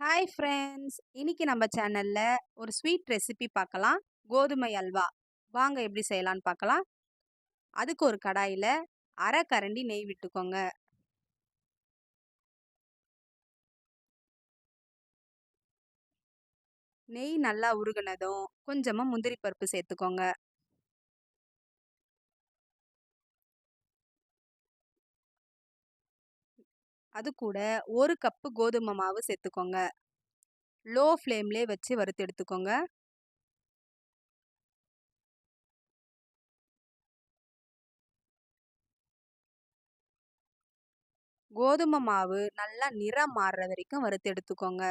Hi friends இன்னைக்கு நம்ம சேனலில் ஒரு ஸ்வீட் ரெசிபி பார்க்கலாம். கோதுமை அல்வா. வாங்க எப்படி செய்யலாம்னு பார்க்கலாம். அதுக்கு ஒரு கடாயில் அரை கரண்டி நெய் விட்டுக்கோங்க. நெய் நல்லா உருகுனதும் கொஞ்சமாக முந்திரி பருப்பு சேர்த்துக்கோங்க. அது கூட ஒரு கப்பு கோதுமை மாவு சேர்த்துக்கோங்க. லோ ஃப்ளேம்லேயே வச்சு வறுத்து எடுத்துக்கோங்க. கோதுமை மாவு நல்லா நிறம் மாறுற வரைக்கும் வறுத்து எடுத்துக்கோங்க.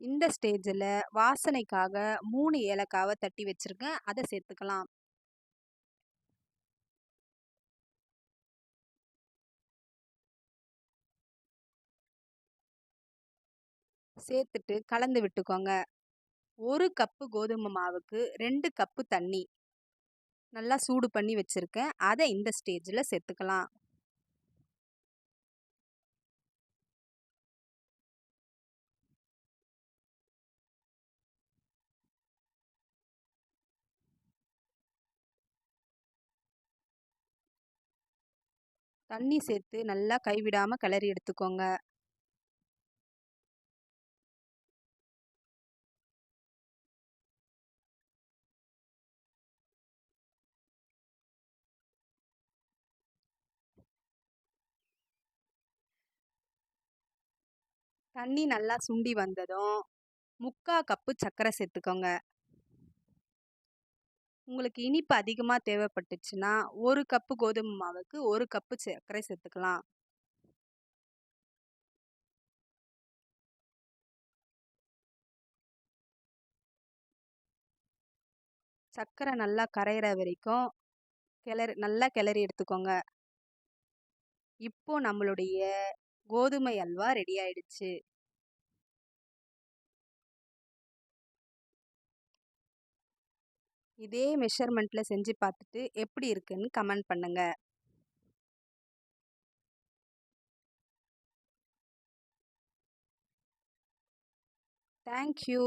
இந்த ஸ்டேஜில் வாசனைக்காக மூணு ஏலக்காவை தட்டி வச்சுருக்கேன். அதை சேர்த்துக்கலாம். சேர்த்துட்டு கலந்து விட்டுக்கோங்க. ஒரு கப்பு கோதுமை மாவுக்கு ரெண்டு கப்பு தண்ணி. நல்லா சூடு பண்ணி வச்சுருக்கேன். அதை இந்த ஸ்டேஜில் சேர்த்துக்கலாம். தண்ணி சேர்த்து நல்லா கைவிடாமல் கிளறி எடுத்துக்கோங்க. தண்ணி நல்லா சுண்டி வந்ததும் முக்கால் கப்பு சர்க்கரை சேர்த்துக்கோங்க. உங்களுக்கு இனிப்பு அதிகமாக தேவைப்பட்டுச்சுன்னா ஒரு கப்பு கோதுமை மாவுக்கு ஒரு கப்பு சர்க்கரை சேர்த்துக்கலாம். சர்க்கரை நல்லா கரையிற வரைக்கும் கிளறி நல்லா கிளறி எடுத்துக்கோங்க. இப்போ நம்மளுடைய கோதுமை அல்வா ரெடி ஆயிடுச்சு. இதே மெஷர்மெண்ட்டில் செஞ்சு பார்த்துட்டு எப்படி இருக்குன்னு கமெண்ட் பண்ணுங்கள் தேங்க்யூ